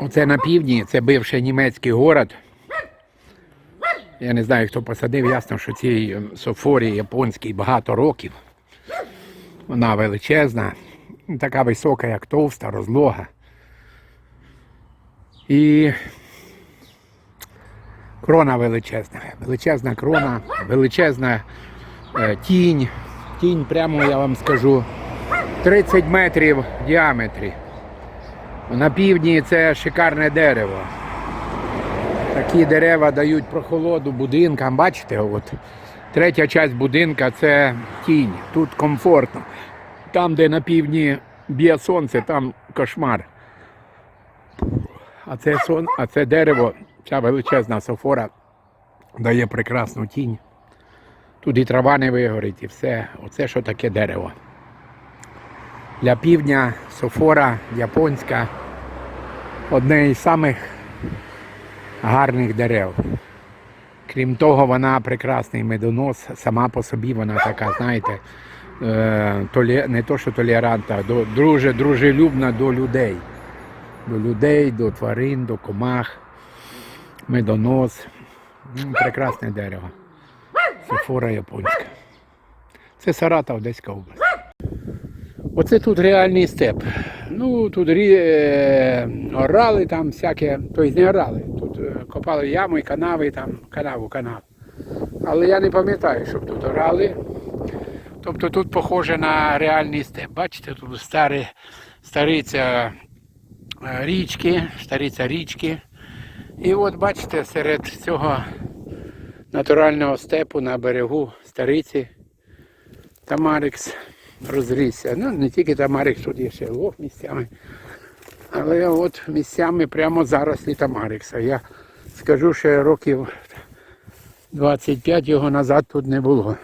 Оце на півдні, це бивший німецький город. Я не знаю, хто посадив, ясно, що цій е, софорі японській багато років. Вона величезна, така висока, як товста, розлога. І крона величезна. Величезна крона, величезна е, тінь. Тінь прямо, я вам скажу, 30 метрів в діаметрі. На півдні це шикарне дерево. Такі дерева дають прохолоду будинкам. Бачите, от третя часть будинка це тінь. Тут комфортно. Там, де на півдні б'є сонце, там кошмар. А це сон, а це дерево, ця величезна софора дає прекрасну тінь. Тут і трава не вигорить, і все. Оце що таке дерево. Для півдня софора японська одне із самих гарних дерев. Крім того, вона прекрасний медонос, сама по собі вона така, знаєте, е, не то, що толерантна, а до, дуже дружелюбна до людей. До людей, до тварин, до комах, медонос. Прекрасне дерево. Софора японська. Це Саратов, Одеська область. Оце тут реальний степ. Ну, тут рі... е, орали там всяке, тобто не орали. Тут е, копали ями, канави, там, канаву, канав. Але я не пам'ятаю, щоб тут орали. Тобто тут похоже на реальний степ. Бачите, тут старі, стариця е, річки, стариця річки. І от бачите, серед цього натурального степу на берегу стариці Тамарикс розрісся. Ну, не тільки Тамарикс, тут є ще лох місцями. Але от місцями прямо зарослі Тамарикса. Я скажу, що років 25 його назад тут не було.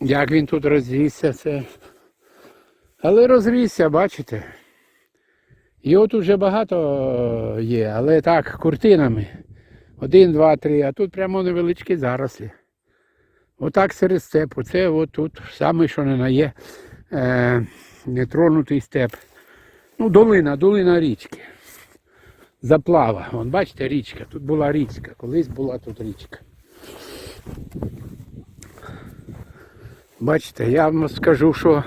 Як він тут розрісся, це. Але розрісся, бачите. Його тут вже багато є, але так, куртинами. Один, два, три, а тут прямо невеличкі зарослі. Отак серед степу. Це от тут саме, що не на є е, нетронутий степ. Ну, долина, долина річки. Заплава. Вон, бачите, річка. Тут була річка. Колись була тут річка. Бачите, я вам скажу, що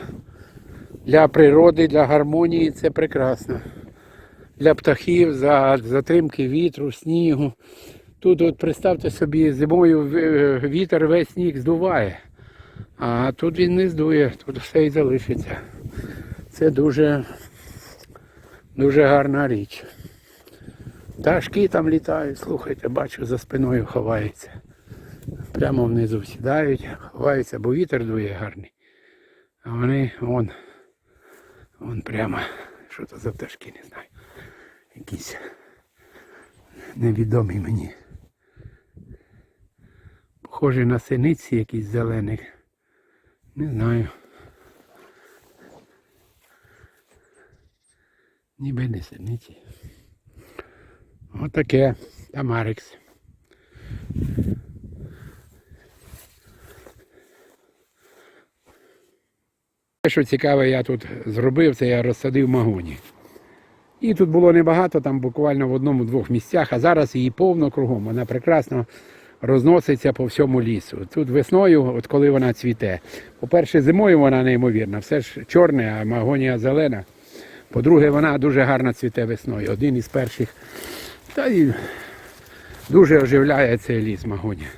для природи, для гармонії це прекрасно. Для птахів, за затримки вітру, снігу. Тут от представте собі, зимою вітер весь сніг здуває. А тут він не здує, тут все і залишиться. Це дуже, дуже гарна річ. Пташки там літають, слухайте, бачу, за спиною ховаються. Прямо внизу сідають, ховаються, бо вітер дує гарний. А вони вон, вон прямо, що то за пташки, не знаю. Якісь невідомі мені. Похожі на синиці якісь зелених. Не знаю. Ніби не синиці. Отаке Тамарикс. Те, що цікаве, я тут зробив, це я розсадив магоні. І тут було небагато, там буквально в одному-двох місцях, а зараз її повно кругом. Вона прекрасно розноситься по всьому лісу. Тут весною, от коли вона цвіте. По-перше, зимою вона неймовірна, все ж чорне, а магонія зелена. По-друге, вона дуже гарно цвіте весною. Один із перших. Та й дуже оживляє цей ліс магонія.